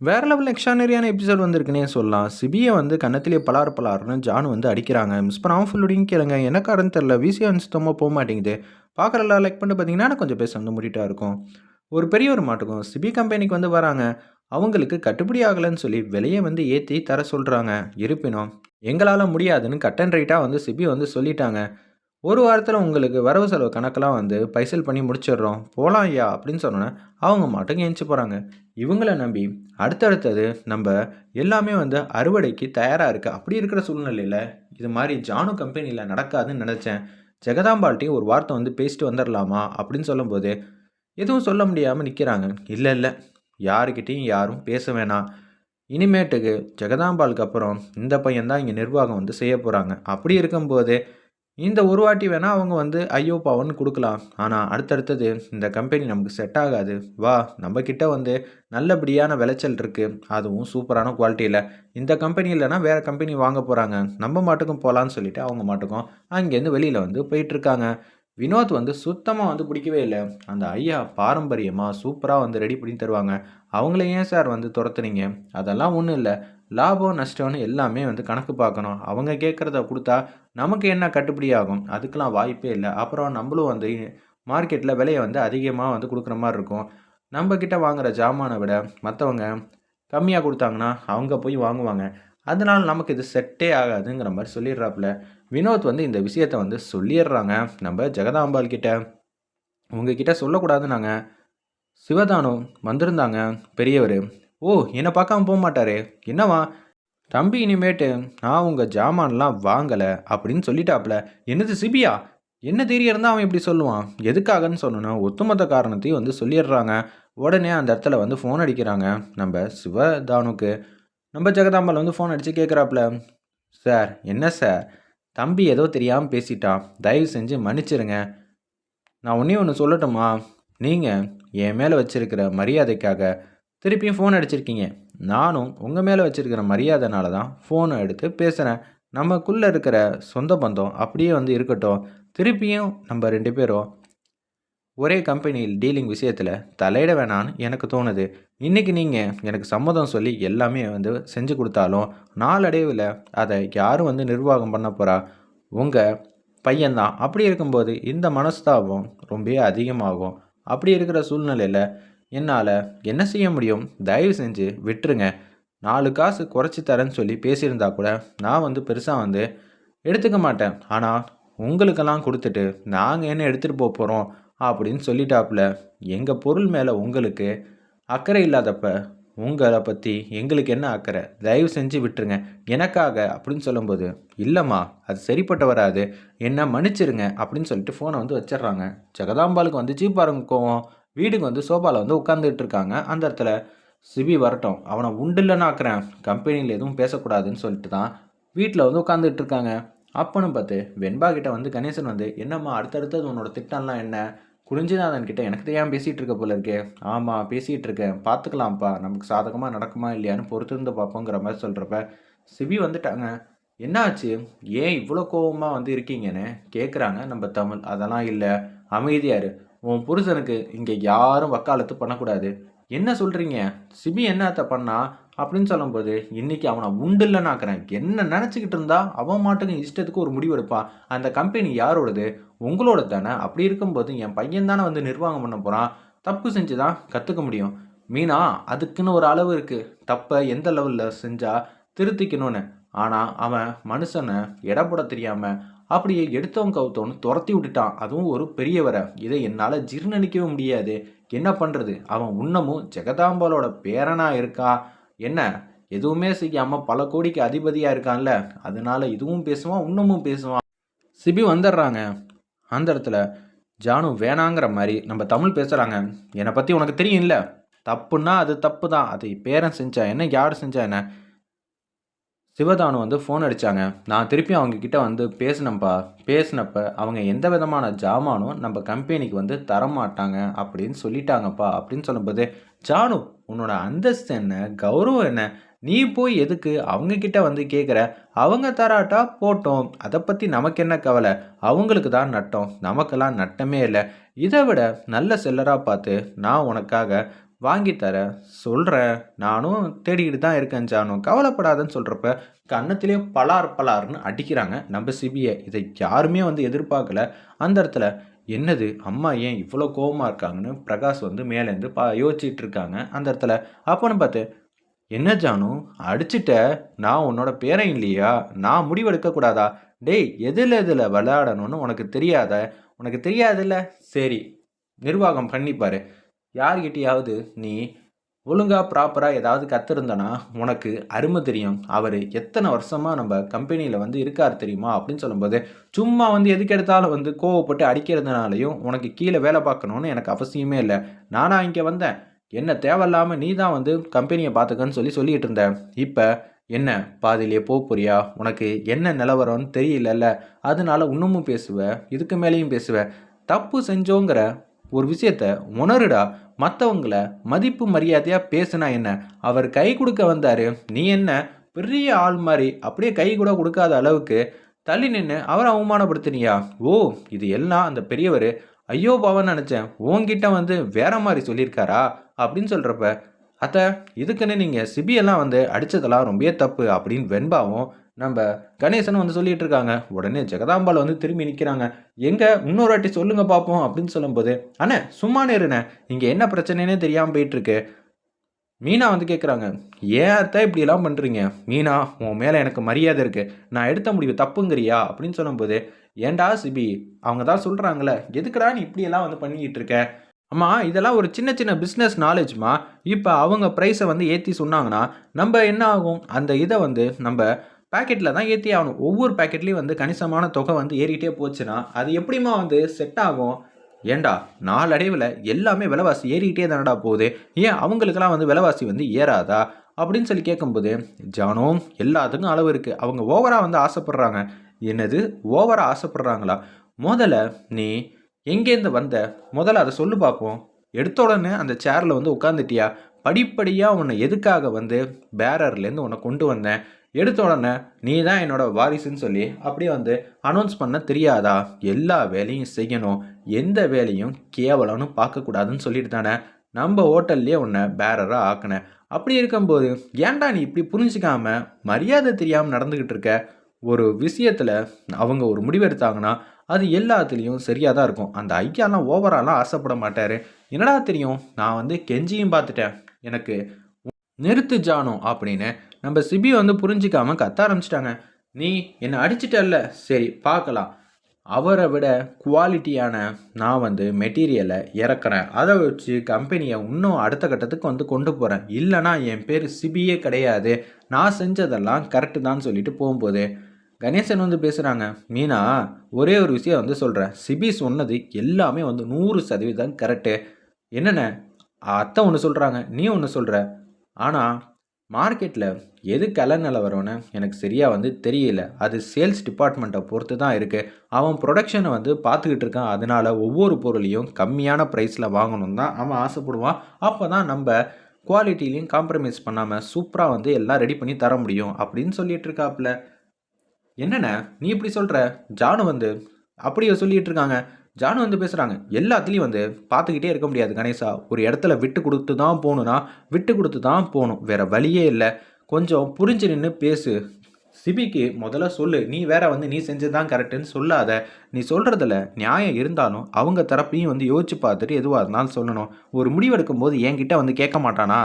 வேற level எக்ஸ்ட்ரானரியான episode வந்திருக்குன்னே சொல்லலாம். சிபியை வந்து கன்னத்திலே பலார் பலார்னு ஜானு வந்து அடிக்கிறாங்க. மிஸ் பண்ணாமல் ஃபுல்லுடையும் கேளுங்க. என்ன காரணம் தெரில வந்து சுத்தமாக போக மாட்டேங்குது. பார்க்குறலாம் லைக் பண்ணிட்டு பார்த்தீங்கன்னா கொஞ்சம் பேச வந்து முறிட்டா இருக்கும். ஒரு பெரிய ஒரு மாட்டுக்கும். சிபி கம்பெனிக்கு வந்து வராங்க. அவங்களுக்கு கட்டுப்படி ஆகலைன்னு சொல்லி விலையை வந்து ஏற்றி தர சொல்கிறாங்க இருப்பினும் எங்களால் முடியாதுன்னு கட் அண்ட் ரைட்டாக வந்து சிபி வந்து சொல்லிட்டாங்க. ஒரு வாரத்தில் உங்களுக்கு வரவு செலவு கணக்கெல்லாம் வந்து பைசல் பண்ணி முடிச்சிடுறோம். போகலாம் ஐயா அப்படின்னு சொன்னோன்னே அவங்க மட்டும் ஏஞ்சி போகிறாங்க இவங்கள நம்பி அடுத்தடுத்தது நம்ம எல்லாமே வந்து அறுவடைக்கு தயாராக இருக்குது அப்படி இருக்கிற சூழ்நிலையில் இது மாதிரி ஜானு கம்பெனியில் நடக்காதுன்னு நினச்சேன். ஜெகதாம்பால்ட்டையும் ஒரு வார்த்தை வந்து பேசிட்டு வந்துடலாமா அப்படின்னு சொல்லும்போது எதுவும் சொல்ல முடியாமல் நிற்கிறாங்க இல்லை இல்லை. யாருக்கிட்டேயும் யாரும் பேச வேணாம். இனிமேட்டுக்கு ஜெகதாம்பாலுக்கு அப்புறம் இந்த பையன்தான் இங்கே நிர்வாகம் வந்து செய்ய போகிறாங்க அப்படி இருக்கும்போது இந்த ஒரு வாட்டி வேணால் அவங்க வந்து ஐயோ பாவன்னு கொடுக்கலாம். ஆனால் அடுத்தடுத்தது இந்த கம்பெனி நமக்கு செட் ஆகாது. வா நம்மக்கிட்ட வந்து நல்லபடியான விளைச்சல் இருக்குது அதுவும் சூப்பரான குவாலிட்டியில் இந்த கம்பெனி இல்லைனா வேறு கம்பெனி வாங்க போகிறாங்க நம்ம மாட்டுக்கும் போகலான்னு சொல்லிட்டு அவங்க மாட்டுக்கும் அங்கேருந்து வெளியில் வந்து போயிட்டுருக்காங்க. வினோத் வந்து சுத்தமாக வந்து பிடிக்கவே இல்லை. அந்த ஐயா பாரம்பரியமாக சூப்பராக வந்து ரெடி பண்ணி தருவாங்க. அவங்கள ஏன் சார் வந்து துரத்துனீங்க? அதெல்லாம் ஒன்றும் இல்லை. லாபம் நஷ்டம்னு எல்லாமே வந்து கணக்கு பார்க்கணும். அவங்க கேட்குறத கொடுத்தா நமக்கு என்ன கட்டுப்படி ஆகும்? அதுக்கெலாம் வாய்ப்பே இல்லை. அப்புறம் நம்மளும் வந்து மார்க்கெட்டில் விலையை வந்து அதிகமாக வந்து கொடுக்குற மாதிரி இருக்கும். நம்மக்கிட்ட வாங்குகிற ஜாமானை விட மற்றவங்க கம்மியாக கொடுத்தாங்கன்னா அவங்க போய் வாங்குவாங்க. அதனால் நமக்கு இது செட்டே ஆகாதுங்கிற மாதிரி சொல்லிடுறாப்புல. வினோத் வந்து இந்த விஷயத்த வந்து சொல்லிடுறாங்க. நம்ம ஜெகதாம்பால் கிட்ட உங்ககிட்ட சொல்லக்கூடாது நாங்கள் சிவதானு வந்திருந்தாங்க பெரியவர். ஓ என்னை பார்க்காம போக மாட்டாரு. என்னவா? தம்பி இனிமேட்டு நான் உங்கள் ஜாமான்லாம் வாங்கலை அப்படின்னு சொல்லிட்டாப்புல என்னது சிபியா? என்ன தைரியம் இருந்தால் அவன் இப்படி சொல்லுவான்? எதுக்காகன்னு சொல்லணும் ஒத்துமொத்த காரணத்தையும் வந்து சொல்லிடுறாங்க. உடனே அந்த இடத்துல வந்து ஃபோன் அடிக்கிறாங்க. நம்ம சிவதானுக்கு. நம்ம ஜெகதாம்பால் வந்து ஃபோன் அடித்து கேட்குறாப்புல சார் என்ன சார்? தம்பி ஏதோ தெரியாமல் பேசிட்டான் தயவு செஞ்சு மன்னிச்சிருங்க. நான் ஒன்றே ஒன்று சொல்லட்டுமா? நீங்கள் என் மேலே வச்சுருக்கிற மரியாதைக்காக திருப்பியும் ஃபோன் அடிச்சிருக்கீங்க. நானும் உங்கள் மேலே வச்சுருக்கிற மரியாதைனால தான் ஃபோனை எடுத்து பேசுகிறேன் நமக்குள்ளே இருக்கிற சொந்த பந்தம் அப்படியே வந்து இருக்கட்டும். திருப்பியும் நம்ம ரெண்டு பேரும் ஒரே கம்பெனியில் டீலிங் விஷயத்தில் தலையிட வேணான்னு எனக்கு தோணுது. இன்றைக்கி நீங்கள் எனக்கு சம்மதம் சொல்லி எல்லாமே வந்து செஞ்சு கொடுத்தாலும் நாளடைவில் அதை யாரும் வந்து நிர்வாகம் பண்ண போகிறா உங்கள் பையன்தான் அப்படி இருக்கும்போது இந்த மனஸ்தாபம் ரொம்ப அதிகமாகும். அப்படி இருக்கிற சூழ்நிலையில் என்னால் என்ன செய்ய முடியும்? தயவு செஞ்சு விட்டுருங்க. நாலு காசு குறைச்சி தரேன்னு சொல்லி பேசியிருந்தா கூட நான் வந்து பெருசாக வந்து எடுத்துக்க மாட்டேன். ஆனால் உங்களுக்கெல்லாம் கொடுத்துட்டு நாங்கள் என்ன எடுத்துகிட்டு போக போகிறோம் அப்படின்னு சொல்லிட்டாப்புல. எங்கள் பொருள் மேலே உங்களுக்கு அக்கறை இல்லாதப்ப உங்களை பற்றி எங்களுக்கு என்ன அக்கறை? தயவு செஞ்சு விட்டுருங்க. எனக்காக அப்படின்னு சொல்லும்போது இல்லைம்மா அது சரிப்பட்டு வராது. என்ன மன்னிச்சிருங்க அப்படின்னு சொல்லிட்டு ஃபோனை வந்து வச்சிடுறாங்க. ஜெகதாம்பாலுக்கு வந்துச்சு பாருங்க கோவம். வீடுக்கு வந்து சோஃபாவில் வந்து உட்காந்துட்டு இருக்காங்க அந்த இடத்துல சிபி வரட்டும். அவனை உண்டில்லனாக்குறேன். கம்பெனியில் எதுவும் பேசக்கூடாதுன்னு சொல்லிட்டு தான் வீட்டில் வந்து உட்காந்துட்டு இருக்காங்க அப்பனும் பார்த்து வெண்பா கிட்ட வந்து கணேசன் வந்து என்னம்மா அடுத்தடுத்தது உன்னோட திட்டம்லாம் என்ன? குறிஞ்சிநாதன் கிட்ட எனக்கு தெரியாமல் பேசிகிட்டு இருக்க போல இருக்கே? ஆமாம் பேசிகிட்டு இருக்கேன். பார்த்துக்கலாம்ப்பா. நமக்கு சாதகமாக நடக்குமா இல்லையான்னு பொறுத்திருந்து பார்ப்போங்கிற மாதிரி சொல்கிறப்ப சிபி வந்துட்டாங்க. என்னாச்சு? ஏன் இவ்வளோ கோபமாக வந்து இருக்கீங்கன்னு? கேட்குறாங்க நம்ம தமிழ். அதெல்லாம் இல்லை. அமைதியாரு உன் புருஷனுக்கு இங்கே யாரும் வக்காலத்து பண்ணக்கூடாது. என்ன சொல்கிறீங்க சிபி என்னத்த பண்ணா? அப்படின்னு சொல்லும்போது இன்னைக்கு அவனை உண்டில்லனாக்குறேன் என்ன நினச்சிக்கிட்டு இருந்தா அவன் மாட்டுக்கு இஷ்டத்துக்கு ஒரு முடிவு எடுப்பான். அந்த கம்பெனி யாரோடது? உங்களோட தானே. அப்படி இருக்கும்போது என் பையன் தானே வந்து நிர்வாகம் பண்ண போகிறான் தப்பு செஞ்சு தான் கற்றுக்க முடியும். மீனா அதுக்குன்னு ஒரு அளவு இருக்குது தப்பை எந்த லெவலில் செஞ்சால் திருத்திக்கணும்னு. ஆனால் அவன் மனுஷனை இடப்பட தெரியாமல் அப்படியே எடுத்தவன் கவுத்தவனு துரத்தி விட்டுட்டான். அதுவும் ஒரு பெரியவரை. இதை என்னால் ஜீர்ணிக்கவே முடியாது. என்ன பண்ணுறது அவன் உன்னமும் ஜெகதாம்பாலோட பேரனாக இருக்கா? என்ன? எதுவுமே செய்யாமல் பல கோடிக்கு அதிபதியாக இருக்கான்ல. அதனால இதுவும் பேசுவான் இன்னமும் பேசுவான். சிபி வந்துடுறாங்க. அந்த இடத்துல ஜானு வேணாங்கிற மாதிரி நம்ம தமிழ் பேசுகிறாங்க என்னை பற்றி உனக்கு தெரியும் இல்லை தப்புன்னா அது தப்பு தான் அது பேரன் செஞ்சா என்ன? யார் செஞ்சா என்ன? சிவதானு வந்து ஃபோன் அடித்தாங்க நான் திருப்பி அவங்கக்கிட்ட வந்து பேசினப்பா பேசினப்ப அவங்க எந்த விதமான ஜாமானும் நம்ம கம்பெனிக்கு வந்து தரமாட்டாங்க அப்படின்னு சொல்லிட்டாங்கப்பா அப்படின்னு சொல்லும்போது ஜானு உன்னோட அந்தஸ்து என்ன? கௌரவம் என்ன? நீ போய் எதுக்கு அவங்கக்கிட்ட வந்து கேட்குற அவங்க தராட்டா போட்டோம். அதை பற்றி நமக்கு என்ன கவலை? அவங்களுக்கு தான் நட்டம். நமக்கெல்லாம் நட்டமே இல்லை. இதை விட நல்ல செல்லராக பார்த்து நான் உனக்காக வாங்கித்தர தரேன் சொல்கிறேன் நானும் தேடிக்கிட்டு தான் இருக்கேன் ஜானு. கவலைப்படாதன்னு சொல்கிறப்ப கன்னத்திலே பலார் பலார்னு அடிக்கிறாங்க. நம்ம சிபியை இதை யாருமே வந்து எதிர்பார்க்கல. அந்த இடத்துல என்னது அம்மா ஏன் இவ்வளோ கோவமாக இருக்காங்கன்னு பிரகாஷ் வந்து மேலேருந்து பா யோசிச்சுட்டு இருக்காங்க. அந்த இடத்துல அப்போன்னு பார்த்து என்ன ஜானு அடிச்சிட்ட? நான் உன்னோட பேரன் இல்லையா? நான் முடிவெடுக்கக்கூடாதா டேய் எதில் எதில் விளையாடணும்னு உனக்கு தெரியாத? உனக்கு தெரியாதுல்ல? சரி நிர்வாகம் பண்ணிப்பாரு. யார்கிட்டயாவது நீ ஒழுங்காக ப்ராப்பராக ஏதாவது கற்றுருந்தனா உனக்கு அருமை தெரியும். அவர் எத்தனை வருஷமாக நம்ம கம்பெனியில் வந்து இருக்கார் தெரியுமா? அப்படின்னு சொல்லும்போது சும்மா வந்து எதுக்கு எடுத்தாலும் வந்து கோவப்பட்டு அடிக்கிறதுனாலையும் உனக்கு கீழே வேலை பார்க்கணுன்னு எனக்கு அவசியமே இல்லை. நானாக இங்கே வந்தேன். என்ன தேவையில்லாமல் நீ தான் வந்து கம்பெனியை பார்த்துக்கன்னு சொல்லி சொல்லிகிட்டு இருந்தேன் இப்போ என்ன பாதியிலே போக போறியா? உனக்கு என்ன நிலவரம்னு தெரியலல்ல. அதனால இன்னமும் பேசுவ இதுக்கு மேலேயும் பேசுவ. தப்பு செஞ்சோங்கிற ஒரு விஷயத்த உணருடா மற்றவங்கள மதிப்பு மரியாதையாக பேசுனா என்ன? அவர் கை கொடுக்க வந்தார் நீ என்ன? பெரிய ஆள் மாதிரி அப்படியே கை கூட கொடுக்காத அளவுக்கு தள்ளி நின்று அவரை அவமானப்படுத்தினியா? ஓ இது எல்லாம் அந்த பெரியவர். ஐயோ பாவன்னு நினச்சேன். உன்கிட்ட வந்து வேற மாதிரி சொல்லியிருக்காரா? அப்படின்னு சொல்கிறப்ப அத்தை இதுக்குன்னு நீங்கள் சிபியெல்லாம் வந்து அடித்ததெல்லாம் ரொம்பவே தப்பு அப்படின்னு வெண்பாவும் நம்ம கணேசன் வந்து சொல்லிட்டு இருக்காங்க உடனே ஜெகதாம்பாள் வந்து திரும்பி நிற்கிறாங்க எங்கே? இன்னொரு வாட்டி சொல்லுங்க பார்ப்போம் அப்படின்னு சொல்லும்போது அண்ணே சும்மா நேருண்ணே இங்கே என்ன பிரச்சனைனே தெரியாமல் போயிட்டுருக்கு. மீனா வந்து கேட்குறாங்க ஏன் அத்தை இப்படியெல்லாம் பண்ணுறீங்க மீனா உன் மேலே எனக்கு மரியாதை இருக்குது நான் எடுத்த முடிவு தப்புங்கிறியா? அப்படின்னு சொல்லும்போது ஏன்டா சிபி? அவங்க தான் சொல்கிறாங்களே எதுக்குடா நீ இப்படியெல்லாம் வந்து பண்ணிக்கிட்டு இருக்க அம்மா இதெல்லாம் ஒரு சின்ன சின்ன பிஸ்னஸ் நாலேஜ்மா இப்போ அவங்க ப்ரைஸை வந்து ஏற்றி சொன்னாங்கன்னா நம்ம என்ன ஆகும்? அந்த இதை வந்து நம்ம பேக்கெட்டில் தான் ஏற்றி ஆகணும். ஒவ்வொரு பேக்கெட்லேயும் வந்து கணிசமான தொகை வந்து ஏறிக்கிட்டே போச்சுன்னா அது எப்படிமா வந்து செட் ஆகும்? ஏண்டா நாளடைவில் எல்லாமே விலைவாசி ஏறிக்கிட்டே தானடா போகுது. ஏன் அவங்களுக்கெல்லாம் வந்து விலைவாசி வந்து ஏறாதா? அப்படின்னு சொல்லி கேட்கும்போது ஜானும் எல்லாத்துக்கும் அளவு இருக்குது அவங்க ஓவராக வந்து ஆசைப்பட்றாங்க. என்னது? ஓவராக ஆசைப்பட்றாங்களா? முதல்ல நீ எங்கேருந்து வந்த? முதல்ல அதை சொல்லு பார்ப்போம் எடுத்த உடனே அந்த சேரில் வந்து உட்காந்துட்டியா படிப்படியாக உன்னை எதுக்காக வந்து பேரர்லேருந்து உன்னை கொண்டு வந்தேன்? எடுத்த உடனே நீ தான் என்னோட வாரிசுன்னு சொல்லி அப்படியே வந்து அனௌன்ஸ் பண்ண தெரியாதா? எல்லா வேலையும் செய்யணும். எந்த வேலையும் கேவலம்னு பார்க்கக்கூடாதுன்னு சொல்லிட்டு தானே. நம்ம ஹோட்டல்லையே உன்னை பேரராக ஆக்கினேன். அப்படி இருக்கும்போது ஏன்டா நீ இப்படி புரிஞ்சிக்காம மரியாதை தெரியாமல் நடந்துக்கிட்டு இருக்க? ஒரு விஷயத்தில் அவங்க ஒரு முடிவு எடுத்தாங்கன்னா அது எல்லாத்துலேயும் சரியாக தான் இருக்கும். அந்த ஐயாலாம் ஓவராலாம் ஆசைப்பட மாட்டார். என்னடா தெரியும்? நான் வந்து கெஞ்சியும் பார்த்துட்டேன். எனக்கு நிறுத்து ஜானோ அப்படின்னு நம்ம சிபி வந்து புரிஞ்சிக்காம கத்த ஆரம்பிச்சிட்டாங்க. நீ என்னை அடிச்சிட்டல்ல. சரி பார்க்கலாம். அவரை விட குவாலிட்டியான நான் வந்து மெட்டீரியலை இறக்குறேன். அதை வச்சு கம்பெனியை இன்னும் அடுத்த கட்டத்துக்கு வந்து கொண்டு போகிறேன் இல்லைனா என் பேர் சிபியே கிடையாது. நான் செஞ்சதெல்லாம் கரெக்டு தான் சொல்லிட்டு போகும்போது கணேசன் வந்து பேசுகிறாங்க மீனா ஒரே ஒரு விஷயம் வந்து சொல்கிறேன் சிபி சொன்னது எல்லாமே வந்து நூறு சதவீதம் கரெக்டு என்னென்ன? அத்தை ஒன்று சொல்கிறாங்க நீ ஒன்று சொல்கிற ஆனால் மார்க்கெட்டில் எது கலை நிலவரம்னு எனக்கு சரியாக வந்து தெரியல. அது சேல்ஸ் டிபார்ட்மெண்ட்டை பொறுத்து தான் இருக்குது அவன் ப்ரொடக்ஷனை வந்து பார்த்துக்கிட்டு இருக்கான். அதனால் ஒவ்வொரு பொருளையும் கம்மியான ப்ரைஸில் வாங்கணும் தான் அவன் ஆசைப்படுவான். அப்போ தான் நம்ம குவாலிட்டிலையும் காம்ப்ரமைஸ் பண்ணாமல் சூப்பராக வந்து எல்லாம் ரெடி பண்ணி தர முடியும் அப்படின்னு சொல்லிட்டு இருக்காப்புல என்னண்ணே நீ இப்படி சொல்கிற ஜானு வந்து அப்படியே சொல்லிகிட்டு இருக்காங்க. ஜானு வந்து பேசுகிறாங்க எல்லாத்துலேயும் வந்து பார்த்துக்கிட்டே இருக்க முடியாது கணேசா. ஒரு இடத்துல விட்டு கொடுத்து தான் போகணுன்னா விட்டு கொடுத்து தான் போகணும். வேறு வழியே இல்லை. கொஞ்சம் புரிஞ்சு நின்று பேசு. சிபிக்கு முதல்ல சொல்லு நீ வேற வந்து நீ செஞ்சது தான் கரெக்டுன்னு சொல்லாத. நீ சொல்கிறதுல நியாயம் இருந்தாலும் அவங்க தரப்பையும் வந்து யோசிச்சு பார்த்துட்டு எதுவாக இருந்தாலும் சொல்லணும். ஒரு முடிவெடுக்கும் போது என்கிட்ட வந்து கேட்க மாட்டானா?